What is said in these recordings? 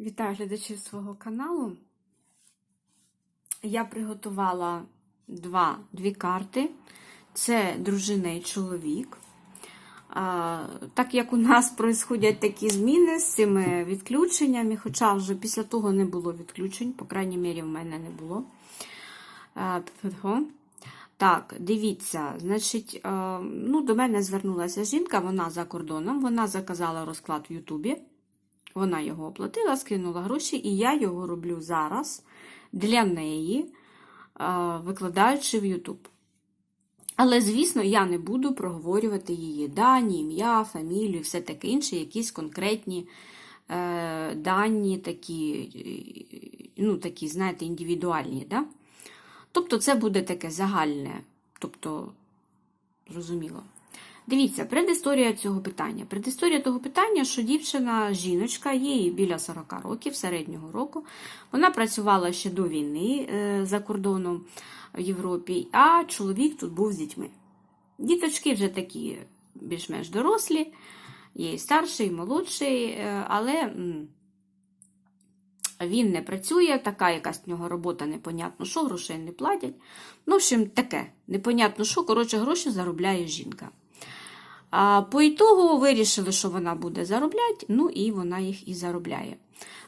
Вітаю глядачів свого каналу. Я приготувала два, дві карти. Це дружина і чоловік. А, так як у нас происходять такі зміни з цими відключеннями, хоча вже після того не було відключень, по крайній мірі, в мене не було. А. Так, дивіться, значить, ну, до мене звернулася жінка, вона за кордоном, вона заказала розклад в Ютубі. Вона його оплатила, скинула гроші, і я його роблю зараз для неї, викладаючи в YouTube. Але, звісно, я не буду проговорювати її дані, ім'я, фамілію, все таке інше, якісь конкретні е, дані, такі, е, ну, такі, знаєте, індивідуальні. Да? Тобто, це буде таке загальне, тобто, зрозуміло. Дивіться, предісторія цього питання. Предісторія того питання, що дівчина, жіночка, їй біля 40 років, середнього року. Вона працювала ще до війни е, за кордоном в Європі, а чоловік тут був з дітьми. Діточки вже такі більш-менш дорослі, є і старший, і молодший, е, але він не працює, така якась в нього робота, непонятно що, грошей не платять. Ну, в общем, таке, непонятно що, коротше, гроші заробляє жінка. А по ітогу вирішили, що вона буде заробляти, ну і вона їх і заробляє.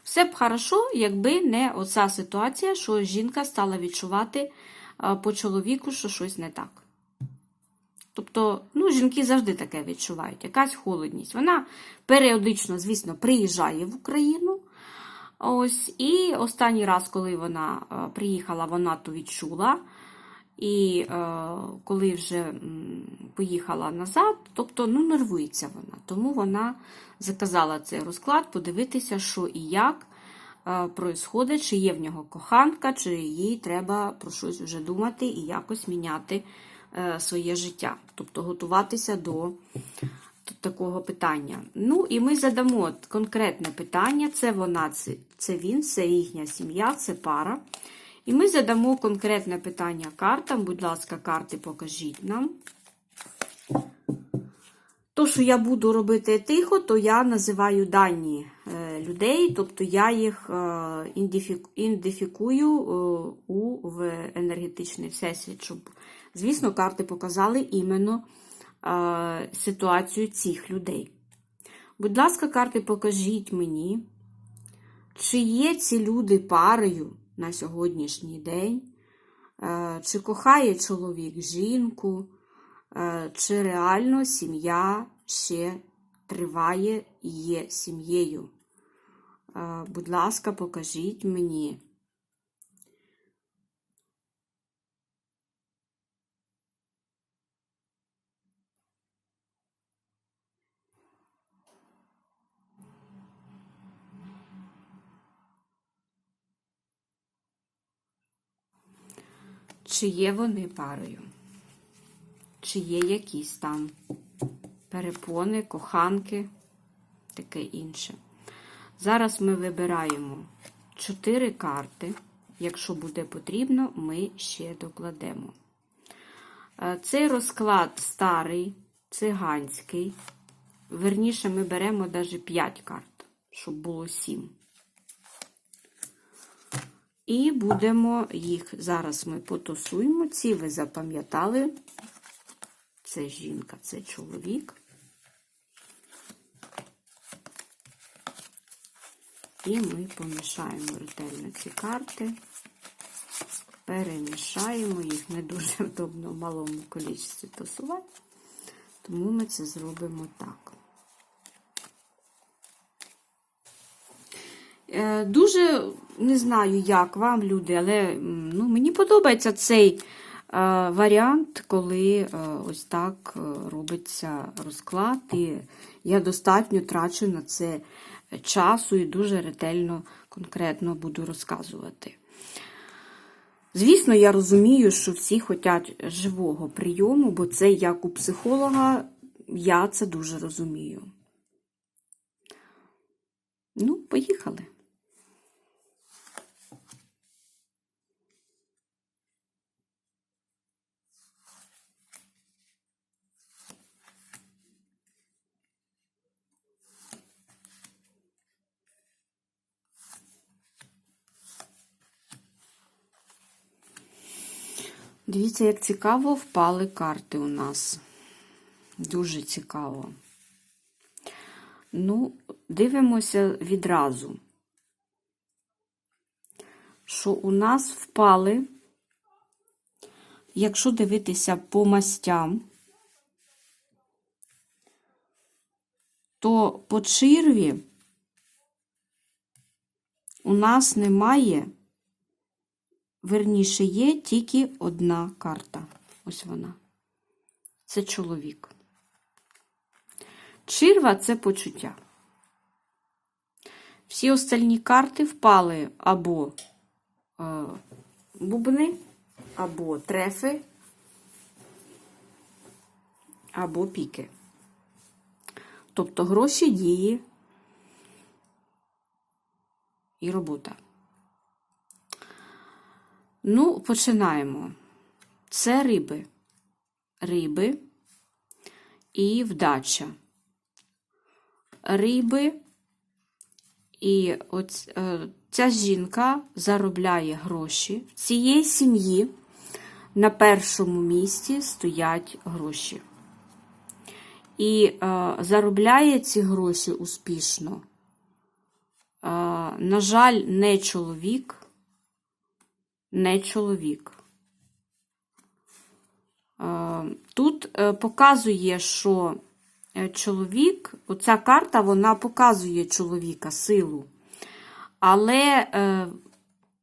Все б хорошо, якби не оця ситуація, що жінка стала відчувати по чоловіку, що щось не так. Тобто, ну, жінки завжди таке відчувають, якась холодність. Вона періодично, звісно, приїжджає в Україну. Ось, І останній раз, коли вона приїхала, вона то відчула. І е, коли вже поїхала назад, тобто ну, нервується вона. Тому вона заказала цей розклад, подивитися, що і як е, происходить, чи є в нього коханка, чи їй треба про щось вже думати і якось міняти е, своє життя, тобто готуватися до такого питання. Ну, і ми задамо конкретне питання: це вона, це він, це їхня сім'я, це пара. І ми задамо конкретне питання картам. Будь ласка, карти покажіть нам. То, що я буду робити тихо, то я називаю дані е, людей, тобто я їх е, ідентифікую е, в енергетичний всесвіт, щоб, звісно, карти показали іменно ситуацію цих людей. Будь ласка, карти, покажіть мені, чи є ці люди парою на сьогоднішній день, чи кохає чоловік жінку, чи реально сім'я ще триває і є сім'єю. Будь ласка, покажіть мені. Чи є вони парою? Чи є якісь там перепони, коханки, таке інше. Зараз ми вибираємо 4 карти. Якщо буде потрібно, ми ще докладемо. Цей розклад старий, циганський. Верніше, ми беремо навіть 5 карт, щоб було 7. І будемо їх, зараз ми потусуємо. Ці ви запам'ятали. Це жінка, це чоловік. І ми помішаємо ретельно ці карти, перемішаємо їх не дуже вдобно в малому кількості тусувати, тому ми це зробимо так. Е, дуже не знаю, як вам, люди, але ну, мені подобається цей е, варіант, коли е, ось так робиться розклад, і я достатньо трачу на це часу і дуже ретельно, конкретно буду розказувати. Звісно, я розумію, що всі хочуть живого прийому, бо це як у психолога, я це дуже розумію. Ну, поїхали. Дивіться, як цікаво впали карти у нас. Дуже цікаво. Ну, дивимося відразу, що у нас впали, якщо дивитися по мастям, то по черві у нас немає, верніше, є тільки одна карта. Ось вона. Це чоловік. Чирва це почуття. Всі остальні карти впали або е, бубни, або трефи, або піки. Тобто гроші, дії і робота. Ну, починаємо. Це риби. Риби і вдача. Риби, і оць, е, ця жінка заробляє гроші. В цієї сім'ї на першому місці стоять гроші. І е, заробляє ці гроші успішно. Е, на жаль, не чоловік, не чоловік. Е, Тут е, показує, що е, чоловік, оця карта, вона показує чоловіка силу. Але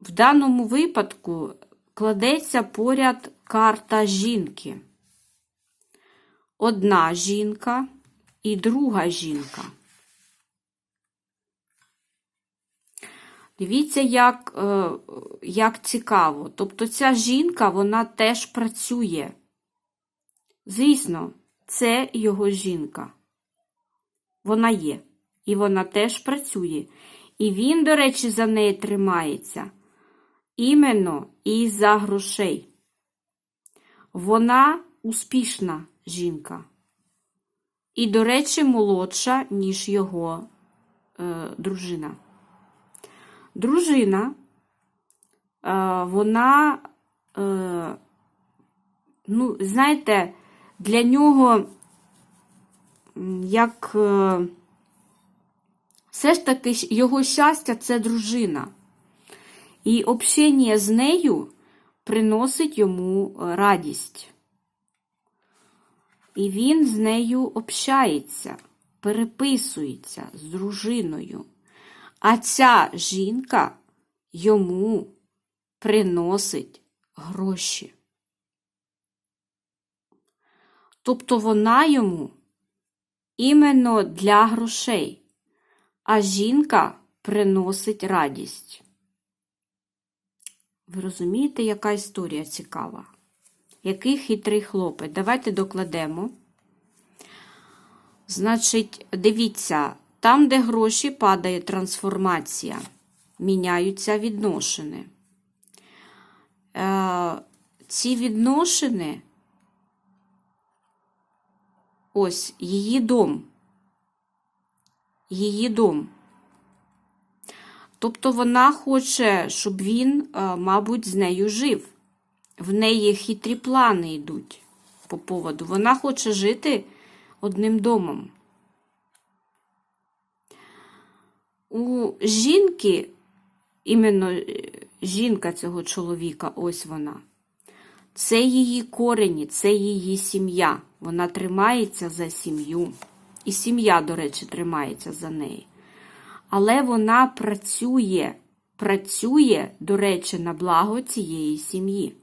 в даному випадку кладеться поряд карта жінки. Одна жінка і друга жінка. Дивіться, як, е, як цікаво. Тобто ця жінка, вона теж працює. Звісно, це його жінка. Вона є. І вона теж працює. І він, до речі, за неї тримається. Іменно із-за грошей. Вона успішна жінка. І, до речі, молодша, ніж його е, дружина. Дружина, е, вона, е, ну, знаєте, для нього, як е, все ж таки його щастя це дружина. І общення з нею приносить йому радість. І він з нею общається, переписується з дружиною. А ця жінка йому приносить гроші. Тобто вона йому іменно для грошей, а жінка приносить радість. Ви розумієте, яка історія цікава? Який хитрий хлопець? Давайте докладемо. Значить, дивіться, там, де гроші падає трансформація, міняються відношини. Е, ці відношини, ось її дом. Її дом. Тобто вона хоче, щоб він, е, мабуть, з нею жив. В неї хитрі плани йдуть по поводу. Вона хоче жити одним домом. У жінки, іменно е, жінка цього чоловіка, ось вона. Це її корені, це її сім'я. Вона тримається за сім'ю. І сім'я, до речі, тримається за неї. Але вона працює, працює, до речі, на благо цієї сім'ї.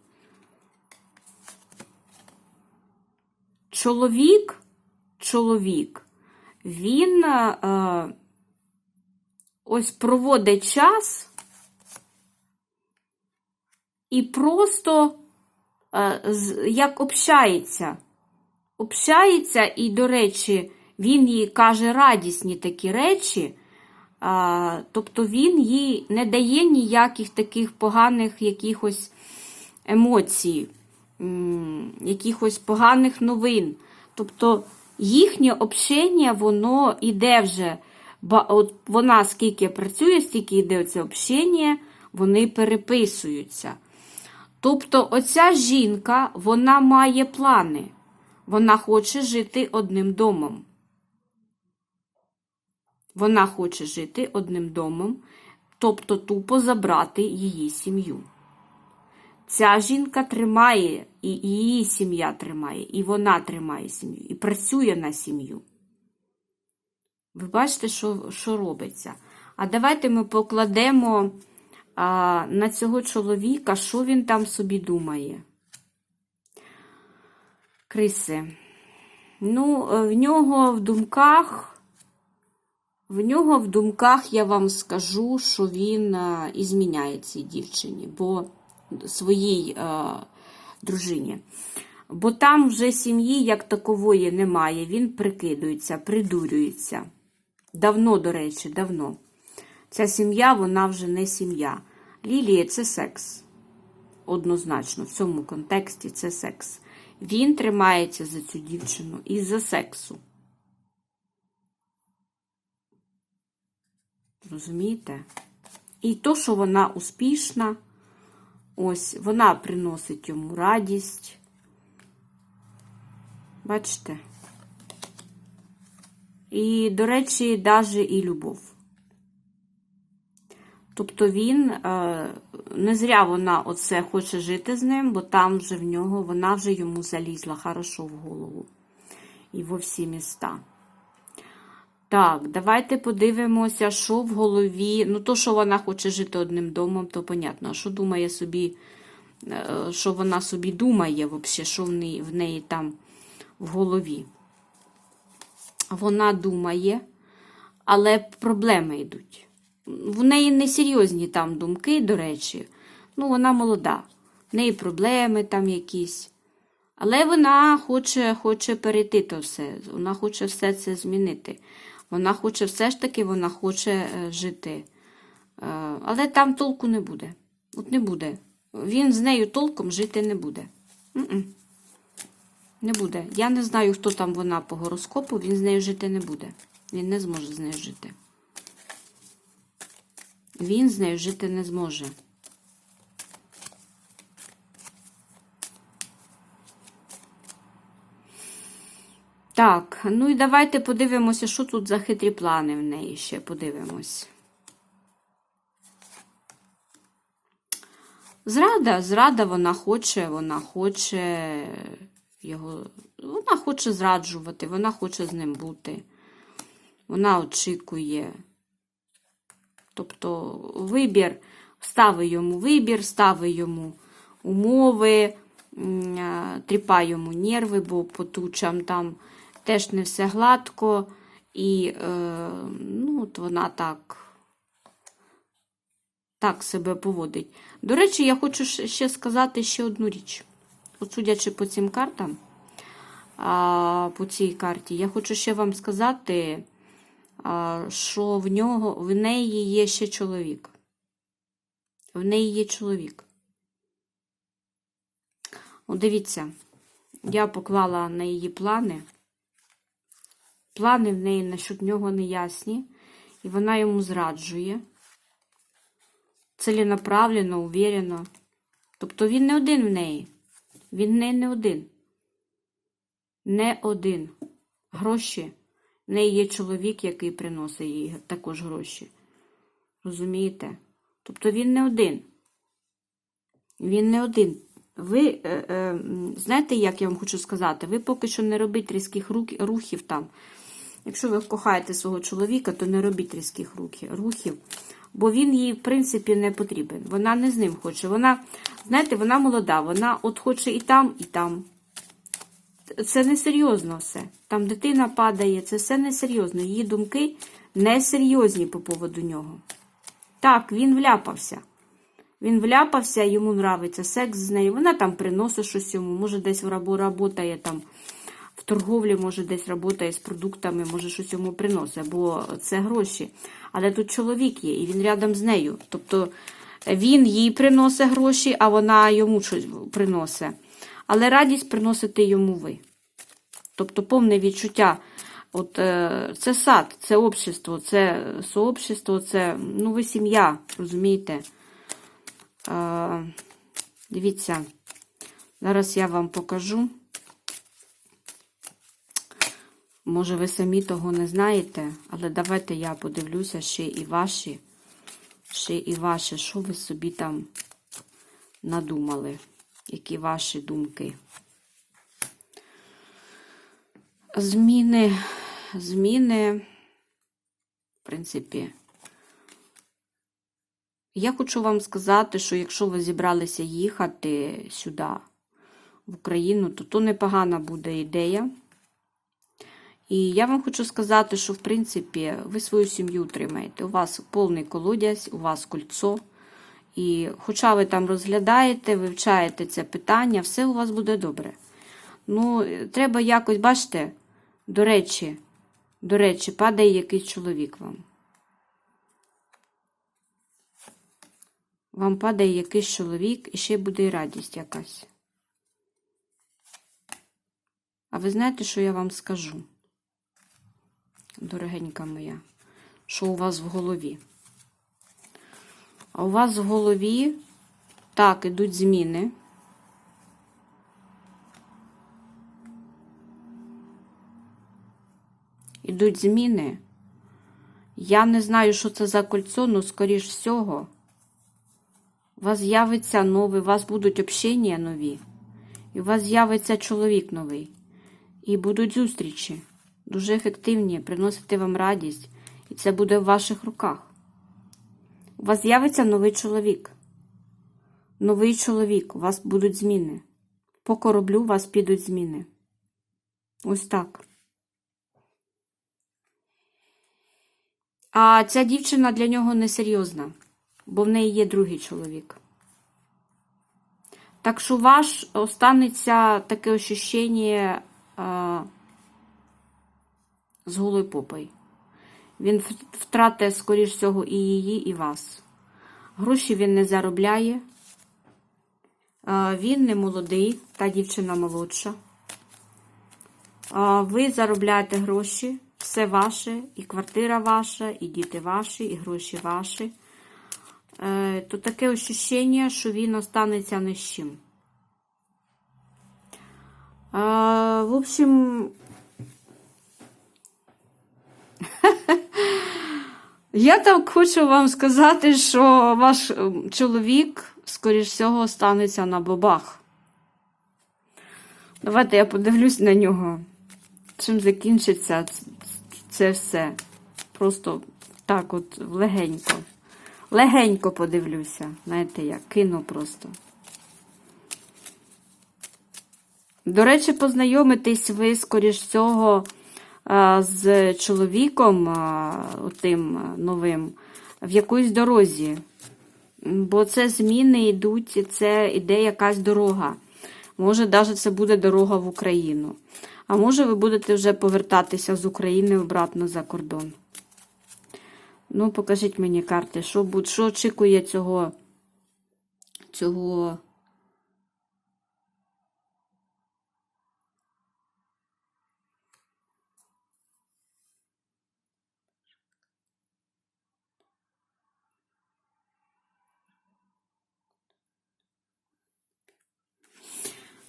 Чоловік, чоловік, він е, ось проводить час і просто е, як общається. Общається, і, до речі, він їй каже радісні такі речі. Тобто він їй не дає ніяких таких поганих якихось емоцій, якихось поганих новин. Тобто їхнє общення, воно іде вже. Ба- От вона скільки працює, стільки йде це общення, вони переписуються. Тобто, оця жінка, вона має плани. Вона хоче жити одним домом. Вона хоче жити одним домом, тобто тупо забрати її сім'ю. Ця жінка тримає, і її сім'я тримає, і вона тримає сім'ю, і працює на сім'ю. Ви бачите, що, що робиться. А давайте ми покладемо а, на цього чоловіка, що він там собі думає. Криси. Ну, е, в нього в думках, в нього в думках я вам скажу, що він а, і зміняє цій дівчині, бо своїй а, дружині. Бо там вже сім'ї як такової немає. Він прикидується, придурюється. Давно, до речі, давно. Ця сім'я, вона вже не сім'я. Лілія це секс. Однозначно, в цьому контексті це секс. Він тримається за цю дівчину із-за сексу. Розумієте? І то, що вона успішна, ось, вона приносить йому радість. Бачите? І, до речі, навіть і любов. Тобто він, е, не зря вона оце хоче жити з ним, бо там вже в нього, вона вже йому залізла хорошо в голову. І во всі міста. Так, давайте подивимося, що в голові. Ну, то, що вона хоче жити одним домом, то понятно. А що думає собі, е, що вона собі думає, взагалі, що в неї, в неї там в голові. Вона думає, але проблеми йдуть. В неї несерйозні там думки, до речі. Ну, вона молода. В неї проблеми там якісь. Але вона хоче хоче перейти то все. Вона хоче все це змінити. Вона хоче все ж таки, вона хоче е, жити. Е, але там толку не буде. От не буде. Він з нею толком жити не буде. Не буде. Я не знаю, хто там вона по гороскопу, він з нею жити не буде. Він не зможе з нею жити. Він з нею жити не зможе. Так, ну і давайте подивимося, що тут за хитрі плани в неї ще подивимось. Зрада, зрада, вона хоче, вона хоче його. Вона хоче зраджувати, вона хоче з ним бути. Вона очікує. Тобто вибір, стави йому вибір, стави йому умови, тріпай йому нерви, бо по тучам там теж не все гладко. І е, ну, от вона так так себе поводить. До речі, я хочу ще сказати ще одну річ. От судячи по цим картам, по цій карті, я хочу ще вам сказати, що в нього, в неї є ще чоловік. В неї є чоловік. От дивіться, я поклала на її плани. Плани в неї насчет нього не ясні, і вона йому зраджує. Целенаправленно, уверено. Тобто він не один в неї. Він не, не один. Не один. Гроші. В неї є чоловік, який приносить їй також гроші. Розумієте? Тобто він не один. Він не один. Ви е, е, знаєте, як я вам хочу сказати? Ви поки що не робіть різких рухів там. Якщо ви кохаєте свого чоловіка, то не робіть різких рухів, бо він їй, в принципі, не потрібен. Вона не з ним хоче. Вона, знаєте, вона молода, вона от хоче і там, і там. Це несерйозно все. Там дитина падає, це все несерйозно. Її думки несерйозні по поводу нього. Так, він вляпався. Він вляпався, йому нравиться секс з нею. Вона там приносить щось йому, може, десь в працює там в торговлі, може, десь працює з продуктами, може, щось йому приносить, бо це гроші. Але тут чоловік є, і він рядом з нею. Тобто він їй приносить гроші, а вона йому щось приносить. Але радість приносите йому ви. Тобто повне відчуття. От е, Це сад, це общество, це сообщество, це ну, ви сім'я, розумієте? Е, Дивіться, зараз я вам покажу. Може, ви самі того не знаєте, але давайте я подивлюся ще і ваші, ще і ваші, що ви собі там надумали, які ваші думки. Зміни, зміни, в принципі, я хочу вам сказати, що якщо ви зібралися їхати сюди, в Україну, то то непогана буде ідея. І я вам хочу сказати, що в принципі ви свою сім'ю утримаєте. У вас повний колодязь, у вас кольцо. І хоча ви там розглядаєте, вивчаєте це питання, все у вас буде добре. Ну, треба якось, бачите, до речі, до речі, падає якийсь чоловік вам. Вам падає якийсь чоловік, і ще буде і радість якась. А ви знаєте, що я вам скажу? Дорогенька моя, що у вас в голові? А у вас в голові так ідуть зміни. Ідуть зміни. Я не знаю, що це за кольцо, але, скоріш всього, у вас з'явиться новий, у вас будуть общення нові, і у вас з'явиться чоловік новий. І будуть зустрічі, дуже ефективні, приносити вам радість, і це буде в ваших руках. У вас з'явиться новий чоловік. Новий чоловік, у вас будуть зміни. По кораблю у вас підуть зміни. Ось так. А ця дівчина для нього несерйозна, бо в неї є другий чоловік. Так що ваш останеться таке ощущення а, з голою попою. Він втратить, скоріш всього, і її, і вас. Гроші він не заробляє. Він не молодий, та дівчина молодша. Ви заробляєте гроші, все ваше, і квартира ваша, і діти ваші, і гроші ваші. Е, то таке ощущення, що він останеться ні чим. В общем, я так хочу вам сказати, що ваш ем, чоловік, скоріш всього, останеться на бобах. Давайте я подивлюсь на нього. Чим закінчиться це все. Просто так от легенько. Легенько подивлюся. Знаєте, як кину просто. До речі, познайомитись ви, скоріш всього, з чоловіком, отим новим, в якоїсь дорозі. Бо це зміни йдуть, це іде якась дорога. Може, навіть це буде дорога в Україну. А може, ви будете вже повертатися з України обратно за кордон. Ну, покажіть мені карти, що що очікує цього, цього.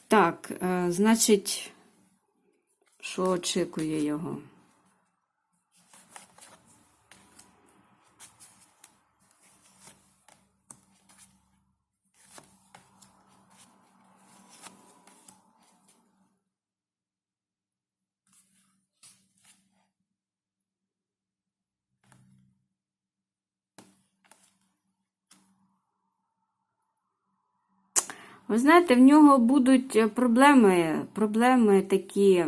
Так, е, значить, що очікує його? Ви знаєте, в нього будуть е, проблеми, проблеми такі.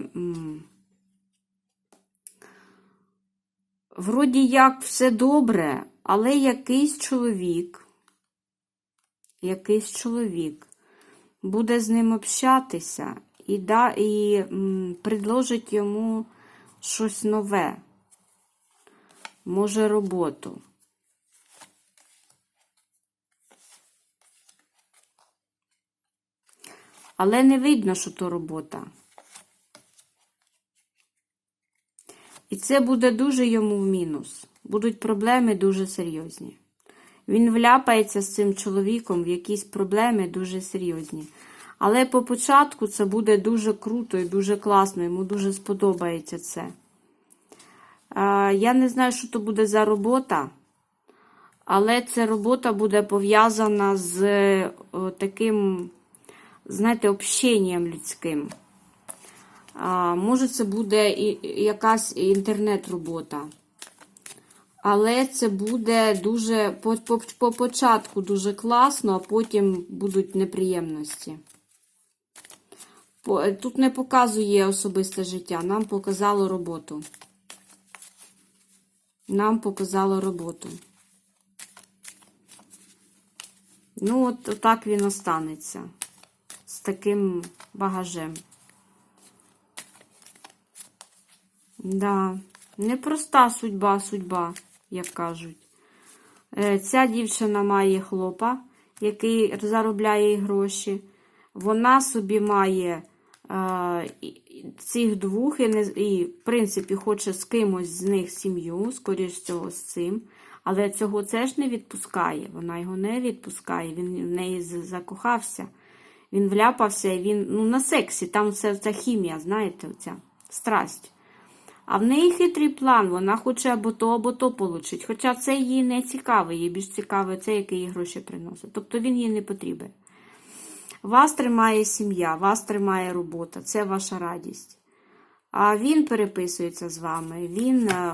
Вроді як все добре, але якийсь чоловік, якийсь чоловік буде з ним общатися і, да, і предложить йому щось нове, може роботу. Але не видно, що то робота. І це буде дуже йому в мінус. Будуть проблеми дуже серйозні. Він вляпається з цим чоловіком в якісь проблеми дуже серйозні. Але по початку це буде дуже круто і дуже класно, йому дуже сподобається це. Я не знаю, що то буде за робота, але ця робота буде пов'язана з о, таким, знаєте, общенням людським. А, Може, це буде і якась інтернет-робота. Але це буде дуже по, по, по початку дуже класно, а потім будуть неприємності. По- Тут не показує особисте життя, нам показало роботу. Нам показало роботу. Ну, от так він останеться. Таким багажем. Да, непроста судьба, судьба, як кажуть. Е, Ця дівчина має хлопа, який заробляє гроші. Вона собі має е, цих двох і, і, в принципі, хоче з кимось з них сім'ю, скоріш всього, з цим. Але цього це ж не відпускає. Вона його не відпускає. Він в неї закохався. Він вляпався він ну, на сексі, там все ця хімія, знаєте, оця страсть. А в неї хитрий план, вона хоче або то, або то получить. Хоча це їй не цікаво, їй більш цікаве це, який їй гроші приносить. Тобто він їй не потрібен. Вас тримає сім'я, вас тримає робота, це ваша радість. А він переписується з вами, він е,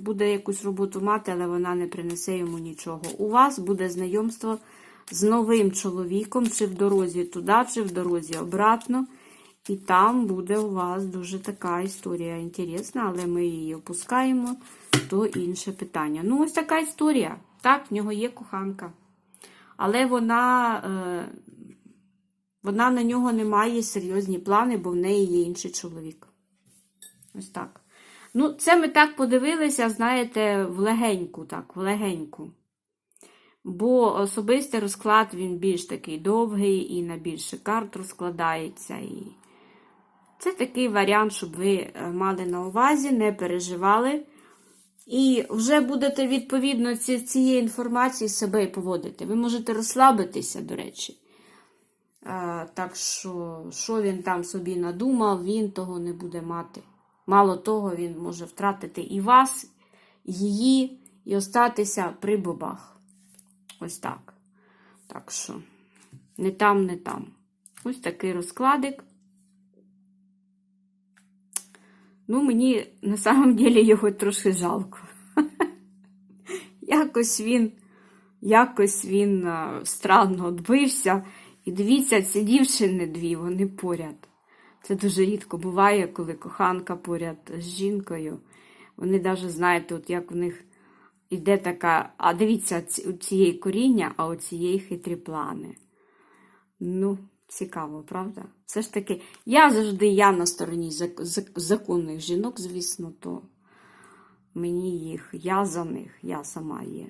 буде якусь роботу мати, але вона не принесе йому нічого. У вас буде знайомство з новим чоловіком, чи в дорозі туди, чи в дорозі обратно. І там буде у вас дуже така історія інтересна, але ми її опускаємо, то інше питання. Ну, ось така історія. Так, в нього є коханка. Але вона, е, вона на нього не має серйозні плани, бо в неї є інший чоловік. Ось так. Ну, це ми так подивилися, знаєте, в легеньку, так, в легеньку. Бо особистий розклад він більш такий довгий і на більше карт розкладається. І це такий варіант, щоб ви е, мали на увазі, не переживали. І вже будете відповідно ці, цієї інформації себе поводити. Ви можете розслабитися, до речі. А, так що, що він там собі надумав, він того не буде мати. Мало того, він може втратити і вас, і її, і остатися при бобах. Ось так. Так що, не там, не там. Ось такий розкладик. Ну, мені на самом деле його трошки жалко. Якось він, якось він странно відбився. І дивіться, ці дівчини дві, вони поряд. Це дуже рідко буває, коли коханка поряд з жінкою. Вони навіть знаєте, от як в них іде така. А дивіться, у цієї коріння, а у цієї хитрі плани. Ну, цікаво, правда? Все ж таки, я завжди я на стороні зак- зак- законних жінок, звісно, то мені їх, я за них, я сама є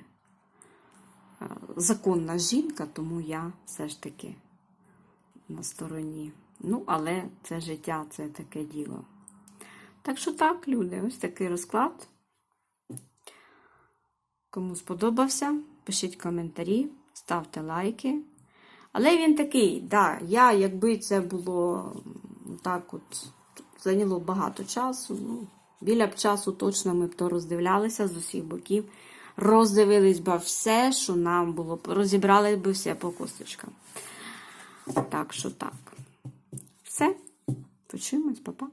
е, законна жінка, тому я все ж таки на стороні. Ну, але це життя, це таке діло. Так що так, люди, ось такий розклад. Кому сподобався, пишіть коментарі, ставте лайки. Але він такий, да, я, якби це було так от, зайняло багато часу. Ну, біля б часу точно ми б то роздивлялися з усіх боків. Роздивились би все, що нам було, б- розібрали би все по косточкам. Так що так. Все. Почуємось, папа.